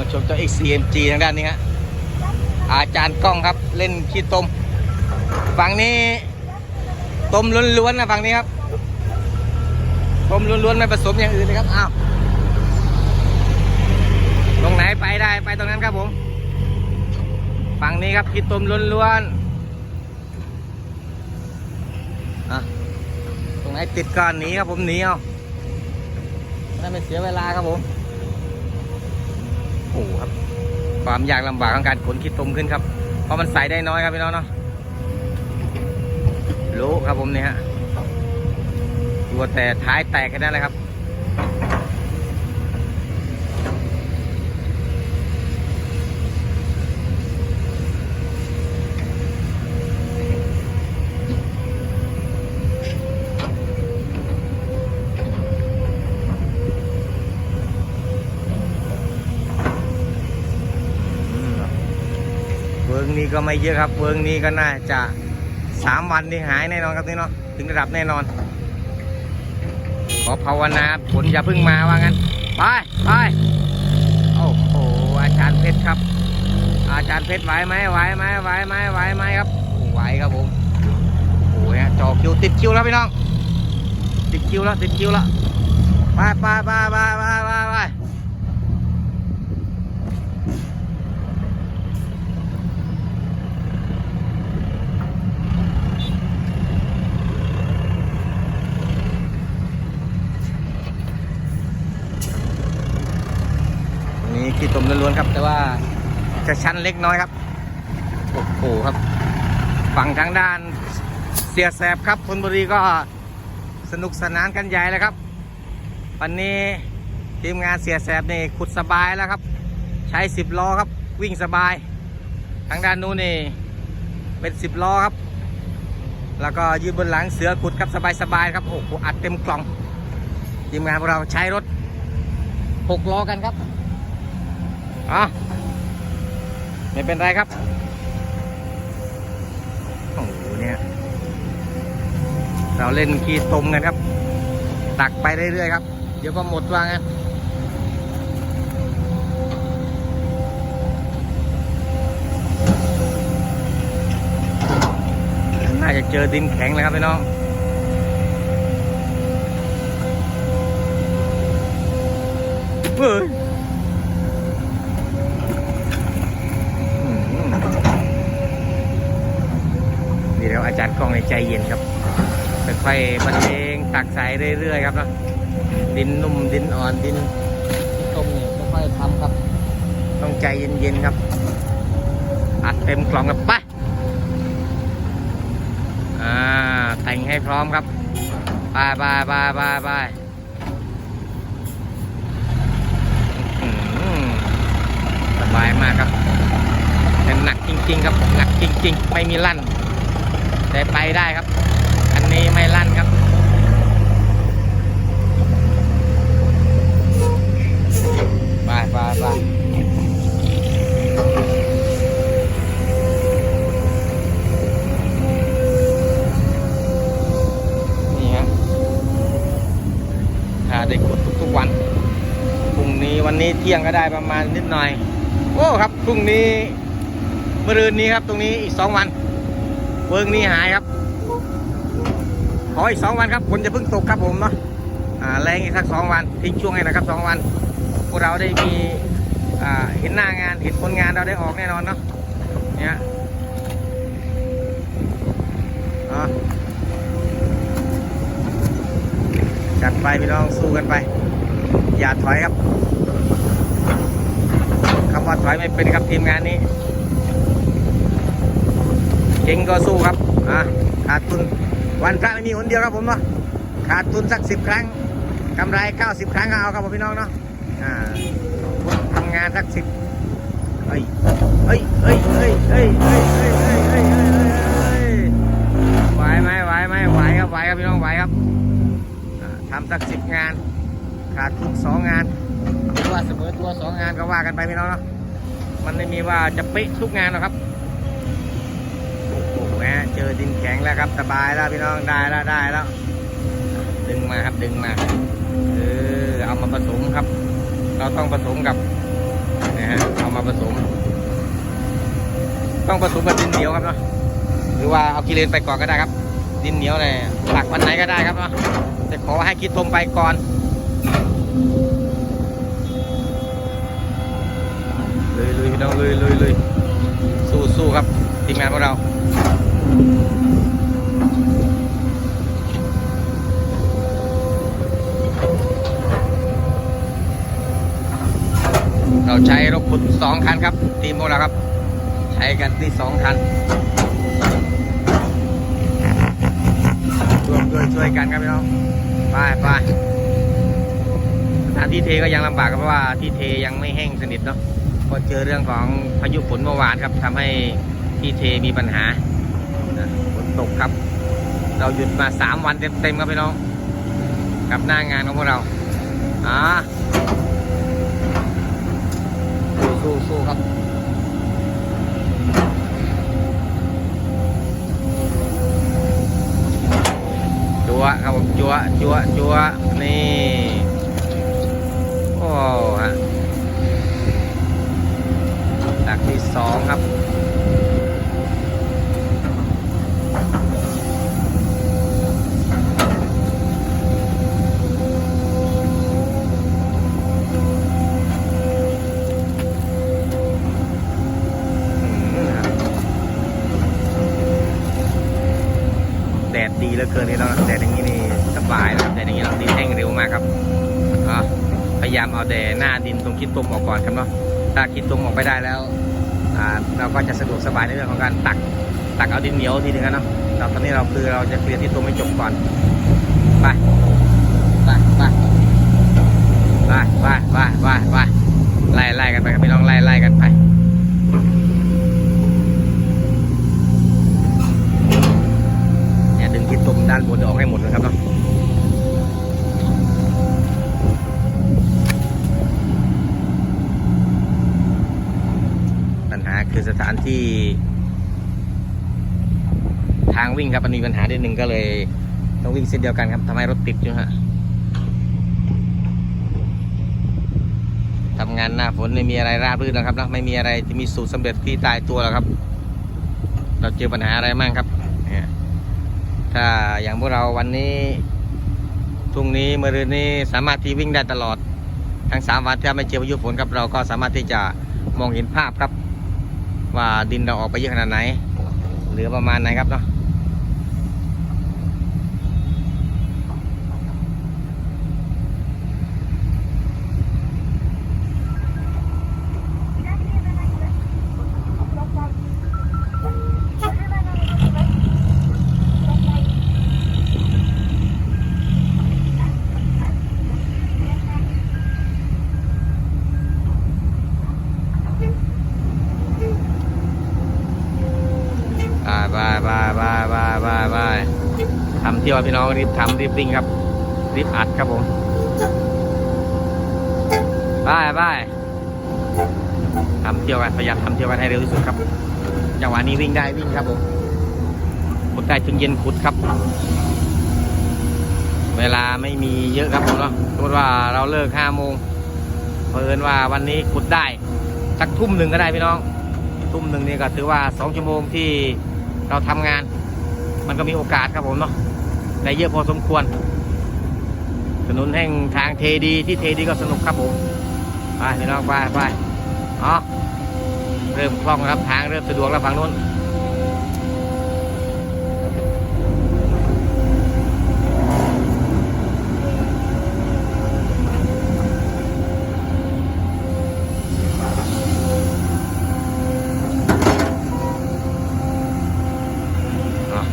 มาชมเจ้า XCMG ทางด้านนี้ฮะอาจารย์กล้องครับเล่นขี้ต้มฝั่งนี้ต้มล้วนๆนะฝั่งนี้ครับต้มล้วนๆไม่ผสมอย่างอื่นเลยครับอ้าวตรงไหนไปได้ไปตรงนั้นครับผมฝั่งนี้ครับขี้ต้มล้วนๆอะตรงไหนติดก่อนหนีครับผมหนีเอาไม่ไม่เสียเวลาครับผม โอ้ครับ ความยากลำบากของการขนขี้ตมขึ้นครับ เพราะมันใส่ได้น้อยครับพี่น้องเนาะรู้ครับผมเนี่ยฮะตัวแต่ท้ายแตกแค่นั้นแหละครับ นี้ก็ไม่เยอะครับเวิร์กนี้ก็น่าจะสามวันนี่หายแน่นอนครับนี่เนาะถึงระดับแน่นอน ขอภาวนาผลอย่าเพิ่งมาว่างั้น ไปไปโอ้โหอาจารย์เพชรครับ อาจารย์เพชรไหวไหมไหวไหมไหวไหมไหวไหมครับโอ้ไหวครับผมโอ้ยจอคิวติดคิวแล้วพี่น้อง ติดคิวแล้วติดคิวแล้วไปไปไปไป นี่ขี้ตมล้วนๆครับ แต่ว่า จะชันเล็กน้อยครับ โอ้โหครับ ฝั่งทางด้านเสียแสบครับธนบุรีก็สนุกสนานกันใหญ่เลยครับ วันนี้ทีมงานเสียแสบนี่ขุดสบายแล้วครับ ใช้สิบล้อครับ วิ่งสบาย ทางด้านนู้นนี่เป็นสิบล้อครับ แล้วก็ยืนบนหลังเสือขุดครับสบายๆครับโอ้โหอัดเต็มกล่อง ทีมงานของเราใช้รถหกล้อกันครับอะ ไม่เป็นไรครับ โอ้โหเนี่ย เราเล่นขี้ตมกันครับ ตักไปเรื่อยๆครับ เดี๋ยวก็หมดว่างั้นน่าจะเจอดินแข็งเลยครับพี่น้องเฮ้ย อืมนี่แล้วอาจารย์กล้อง ใจเย็นครับค่อยๆบรรเลงตักใส่เรื่อยๆครับนะดินนุ่มดินอ่อนดินที่ต้มเนี่ยค่อยๆทำครับ ต้องใจเย็นๆครับอัดเต็มกล่องครับไปอ่าแต่งให้พร้อมครับไปไปไปไปไปสบายมากครับแต่หนักจริง ๆ ครับหนักจริง ๆ ไม่มีลั่น แต่ไปได้ครับ อันนี้ไม่ลั่นครับไปไปไปนี่ฮะหาได้กดทุกๆวันพรุ่งนี้วันนี้เที่ยงก็ได้ประมาณนิดหน่อย โอ้ครับพรุ่งนี้เมื่อรืนนี้ครับตรงนี้อีกสองวัน เวิร์กนี้หายครับ ขออีกสองวันครับฝนจะเพิ่งตกครับผมเนาะแรงอีกสักสองวันทิ้งช่วงให้นะครับสองวัน พวกเราได้มีเห็นหน้างานเห็นผลงานเราได้ออกแน่นอนเนาะเนี่ยจัดไปพี่น้องสู้กันไป อย่าถอยครับคำว่าถอยไม่เป็นครับทีมงานนี้ เก่งก็สู้ครับอะขาดทุนวันพระไม่มีคนเดียวครับผมเนาะขาดทุนสักสิบครั้งกำไรเก้าสิบครั้งก็เอาครับผมพี่น้องเนาะอ่าทำงานสักสิบเฮ้ยเฮ้ยเฮ้ยเฮ้ยเฮ้ยเฮ้ยเฮ้ยเฮ้ยเฮ้ยเฮ้ยไหวไหมไหวไหมไหวครับไหวครับพี่น้องไหวครับอ่าทำสักสิบงาน ขาดทุนสองงานหรือว่าเสมอตัวสองงานก็ว่ากันไปพี่น้องเนาะมันไม่มีว่าจะเป๊ะทุกงานหรอกครับ โอ้โหแหมเจอ ดินแข็งแล้วครับสบายแล้วพี่น้องได้แล้วได้แล้ว ดึงมาครับดึงมาเออเอามาผสมครับ เราต้องผสมกับนะฮะเอามาผสม ต้องผสมกับดินเหนียวครับเนาะหรือว่าเอากิเลนไปก่อนก็ได้ครับ ดินเหนียวเนี่ยหลักวันไหนก็ได้ครับเนาะแต่ขอให้คิดตมไปก่อนเลยเลยพี่น้องเลยเลยเลยสู้สู้ครับทีมงานของเราใช้รถขุด สองคันครับทีมของเราครับ ใช้กันที่สองคันร่วมด้วยช่วยกันครับพี่น้องไปไปสถานที่เทก็ยังลำบากครับเพราะว่าที่เทยังไม่แห้งสนิทเนาะก็เจอเรื่องของพายุฝนเมื่อวานครับทำให้ที่เทมีปัญหาฝนตกครับ เราหยุดมาสามวันเต็มๆครับพี่น้องกับหน้างานของพวกเราอ่า สู้ับจัวครับผมจัวจัวจัวนี่ โอ้ฮะหลักที่สองครับ เอาแต่หน้าดินตรงคิดตมออกก่อนครับเนาะถ้าคิดตมออกไปได้แล้วเราก็จะสะดวกสบายในเรื่องของการตักตักเอาดินเหนียวทีนึงนะเนาะแต่ตอนนี้เราคือเราจะเคลียร์ที่ตมให้จบก่อนไปไปไปไปไปไปไปไปไล่ไล่กันไปครับพี่น้องไล่ไล่กันไปเนี่ยดึงที่ตุ่มด้านบนออกให้หมดนะครับเนาะ ที่ ทางวิ่งครับมันมีปัญหานิดหนึ่งก็เลยต้องวิ่งเส้นเดียวกันครับทำให้รถติดอยู่ฮะทำงานหน้าฝนไม่มีอะไรราบรื่นนะครับนะไม่มีอะไรที่มีสูตรสำเร็จที่ตายตัวหรอกครับ เราเจอปัญหาอะไรมั่งครับถ้าอย่างพวกเราวันนี้พรุ่งนี้มะรืนนี้สามารถที่วิ่งได้ตลอด ทั้งสามวันถ้าไม่เจอพายุฝนครับเราก็สามารถที่จะมองเห็นภาพครับ ว่าดินเราออกไปเยอะขนาดไหน เหลือประมาณไหนครับเนาะ วพี่น้องรีบทำรีบวิ่งครับ รีบอัดครับผมบายบายทำเที่ยวกันพยายามทำเที่ยวกันให้เร็วที่สุดครับจังหวะนี้วิ่งได้วิ่งครับผมขุดได้ถึงเย็นขุดครับ เวลาไม่มีเยอะครับผมเนาะสมมติว่าเราเลิกห้าโมงเพิ่นว่าวันนี้ขุดได้สักทุ่มหนึ่งก็ได้พี่น้อง ทุ่มหนึ่งนี่ก็ถือว่าสองชั่วโมงที่เราทำงาน มันก็มีโอกาสครับผมเนาะ ได้เยอะพอสมควร ถนนแห่งทางเทดีที่เทดีก็สนุกครับผมไปพี่น้องไปไปอ๋อเริ่มคล่องครับทางเริ่มสะดวกแล้วฝั่งนู้น อะ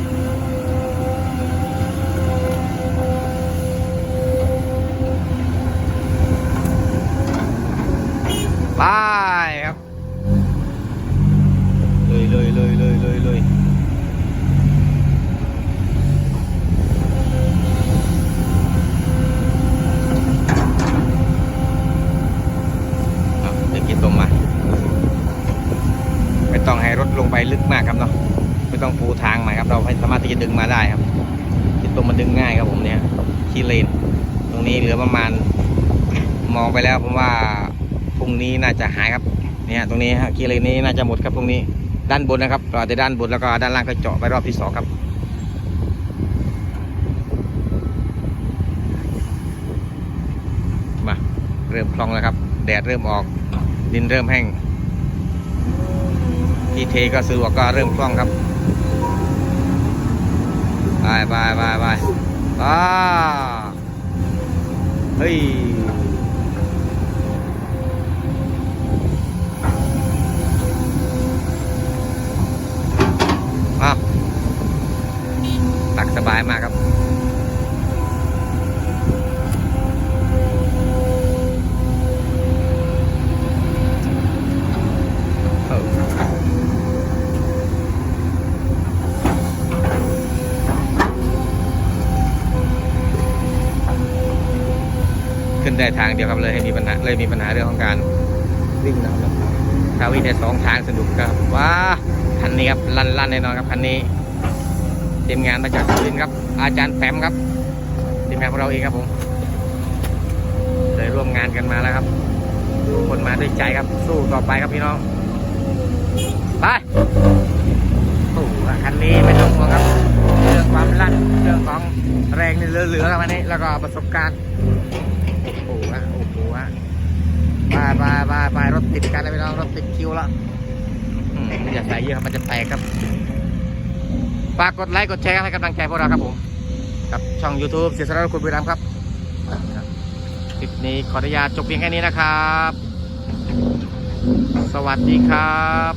ไปครับ เลยเลยเลยเลยเลยเลยอะเดี๋ยวกินตรงมา ไม่ต้องให้รถ ลงไปลึกมากครับเนาะไม่ต้องปูทางใหม่ครับ เราให้สามารถที่จะดึงมาได้ครับที่ตรงมันดึงง่ายครับผมเนี่ยขี้เลน ตรงนี้เหลือประมาณ มองไปแล้วผมว่าพรุ่งนี้น่าจะหายครับเนี่ยตรงนี้ฮะกิเลนนี้น่าจะหมดครับตรงนี้ด้านบนนะครับก็แต่ด้านบนแล้วก็ด้านล่างก็เจาะไปรอบที่สองครับมาเริ่มคล่องแล้วครับ แดดเริ่มออกดินเริ่มแห้ง ที่เทก็สะดวกก็เริ่มคล่องครับไปไปไปไปอ้าเฮ้ย อ้าวตักสบายมากครับ เออ ขึ้นได้ทางเดียวครับเลยให้มีปัญหาเลยมีปัญหาเรื่องของการวิ่งนะครับถ้าวิ่งได้สองทางสนุกครับว้าคันนี้ครับลั่นลั่นแน่นอนครับคันนี้ทีมงานมาจากสุรินครับ อาจารย์แปมครับทีมงานของเราเองครับผมเลยร่วมงานกันมาแล้วครับทุกคนมาด้วยใจครับ สู้ต่อไปครับพี่น้องไปโอ้คันนี้ไม่ต้องห่วงครับ เรื่องความลั่นเรื่องของแรงนี่เหลือๆครับอันนี้ แล้วก็ประสบการณ์ โอ้โหฮะโอ้โหฮะ ไปไปไปไปรถติดกันนะพี่น้องรถติดคิวแล้วอืมอย่าใส่เยอะครับมันจะแตกครับฝากกดไลค์กดแชร์ให้กำลังใจพวกเราครับผม กับช่อง YouTube เสียสละคุณบุรีรัมย์ครับคลิปนี้ขออนุญาตจบเพียงแค่นี้นะครับ สวัสดีครับ